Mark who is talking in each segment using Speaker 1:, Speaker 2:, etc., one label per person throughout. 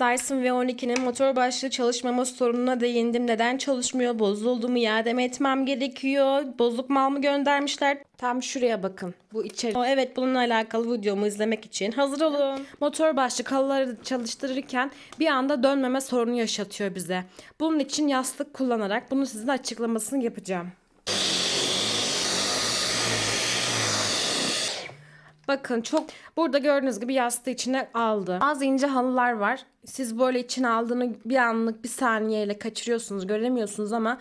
Speaker 1: Dyson V12'nin motor başlığı çalışmama sorununa değindim. Neden çalışmıyor? Bozuldu mu? İade mi etmem gerekiyor? Bozuk mal mı göndermişler? Tam şuraya bakın. Bu içeri. Evet bununla alakalı videomu izlemek için hazır olun. Motor başlık halıları çalıştırırken bir anda dönmeme sorunu yaşatıyor bize. Bunun için yastık kullanarak bunu sizin açıklamasını yapacağım. Bakın çok burada gördüğünüz gibi yastığı içine aldı. Az ince halılar var. Siz böyle içine aldığını bir anlık bir saniyeyle kaçırıyorsunuz, göremiyorsunuz ama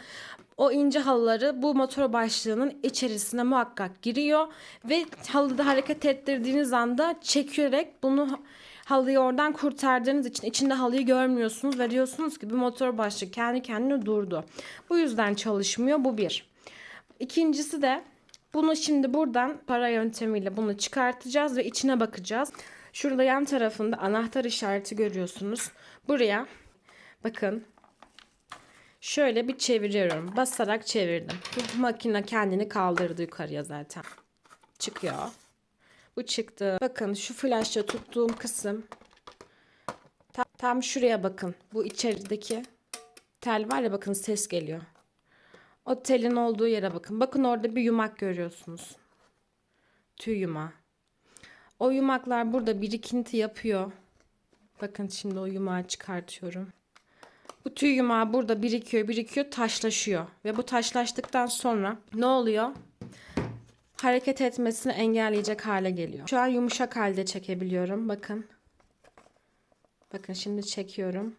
Speaker 1: o ince halıları bu motor başlığının içerisine muhakkak giriyor ve halıda hareket ettirdiğiniz anda çekerek bunu halıyı oradan kurtardığınız için içinde halıyı görmüyorsunuz ve diyorsunuz ki bu motor başlığı kendi kendine durdu. Bu yüzden çalışmıyor. Bu bir. İkincisi de bunu şimdi buradan para yöntemiyle bunu çıkartacağız ve içine bakacağız. Şurada yan tarafında anahtar işareti görüyorsunuz. Buraya bakın şöyle bir çeviriyorum. Basarak çevirdim. Bu makine kendini kaldırdı yukarıya zaten. Çıkıyor. Bu çıktı. Bakın şu flaşla tuttuğum kısım tam, tam şuraya bakın. Bu içerideki tel var ya bakın ses geliyor. O telin olduğu yere bakın. Bakın orada bir yumak görüyorsunuz. Tüy yumağı. O yumaklar burada birikinti yapıyor. Bakın şimdi o yumağı çıkartıyorum. Bu tüy yumağı burada birikiyor, birikiyor, taşlaşıyor. Ve bu taşlaştıktan sonra ne oluyor? Hareket etmesini engelleyecek hale geliyor. Şu an yumuşak halde çekebiliyorum. Bakın. Bakın şimdi çekiyorum.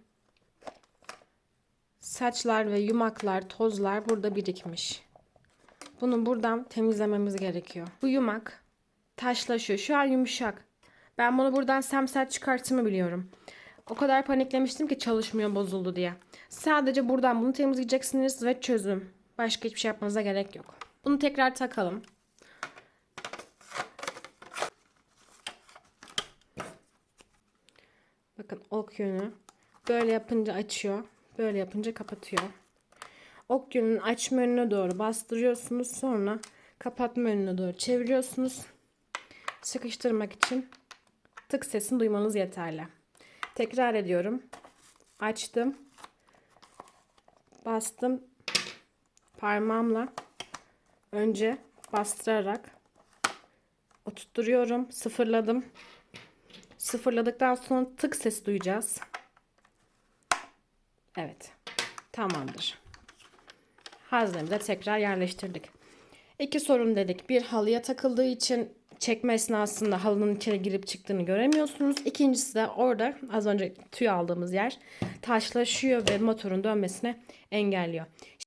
Speaker 1: Saçlar ve yumaklar, tozlar burada birikmiş. Bunu buradan temizlememiz gerekiyor. Bu yumak taşlaşıyor. Şu an yumuşak. Ben bunu buradan semsert çıkarttığımı biliyorum. O kadar paniklemiştim ki çalışmıyor bozuldu diye. Sadece buradan bunu temizleyeceksiniz ve çözüm. Başka hiçbir şey yapmanıza gerek yok. Bunu tekrar takalım. Bakın ok yönü. Böyle yapınca açıyor. Böyle yapınca kapatıyor. Ok yönünün açma yönüne doğru bastırıyorsunuz. Sonra kapatma yönüne doğru çeviriyorsunuz. Sıkıştırmak için tık sesini duymanız yeterli. Tekrar ediyorum. Açtım. Bastım. Parmağımla önce bastırarak oturtturuyorum. Sıfırladım. Sıfırladıktan sonra tık sesi duyacağız. Evet. Tamamdır. Haznemize tekrar yerleştirdik. İki sorun dedik. Bir halıya takıldığı için çekme esnasında halının içeri girip çıktığını göremiyorsunuz. İkincisi de orada az önce tüy aldığımız yer taşlaşıyor ve motorun dönmesine engelliyor.